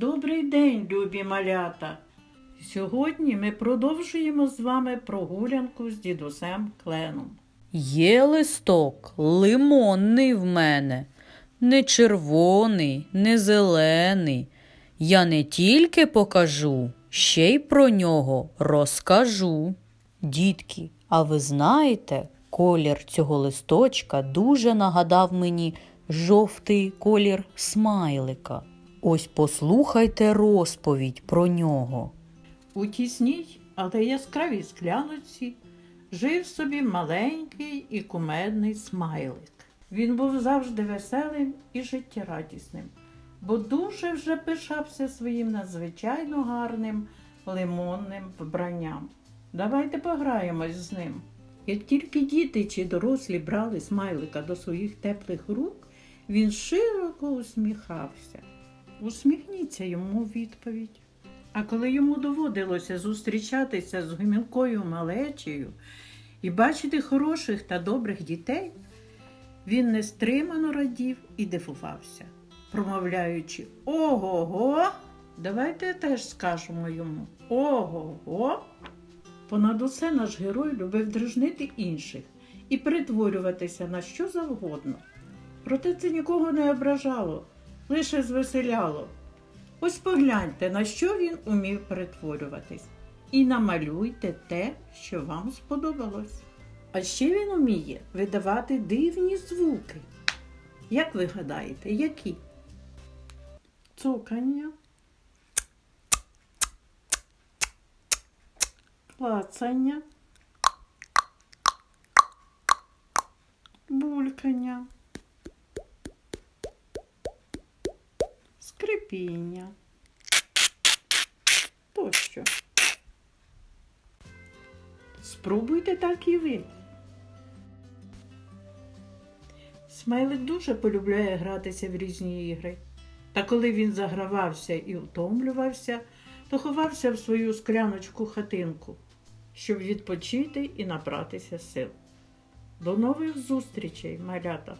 Добрий день, любі малята! Сьогодні ми продовжуємо з вами прогулянку з дідусем Кленом. Є листок лимонний в мене, не червоний, не зелений. Я не тільки покажу, ще й про нього розкажу. Дітки, а ви знаєте, колір цього листочка дуже нагадав мені жовтий колір смайлика. Ось послухайте розповідь про нього. У тісній, але яскравій скляночці жив собі маленький і кумедний смайлик. Він був завжди веселим і життєрадісним, бо дуже вже пишався своїм надзвичайно гарним лимонним вбранням. Давайте пограємось з ним. Як тільки діти чи дорослі брали смайлика до своїх теплих рук, він широко усміхався. Усміхніться йому відповідь. А коли йому доводилося зустрічатися з гомілкою малечею і бачити хороших та добрих дітей, він нестримано радів і дивувався, промовляючи Ого-го, давайте теж скажемо йому Ого-го. Понад усе наш герой любив дражнити інших і перетворюватися на що завгодно. Проте це нікого не ображало, лише звеселяло. Ось погляньте, на що він умів перетворюватись, і намалюйте те, що вам сподобалось. А ще він уміє видавати дивні звуки. Як ви гадаєте, які? Цукання, клацання, булькання. Скрипіння тощо. Спробуйте так і ви. Смайлик дуже полюбляє гратися в різні ігри. Та коли він загравався і утомлювався, то ховався в свою скляночку хатинку, щоб відпочити і набратися сил. До нових зустрічей, малята!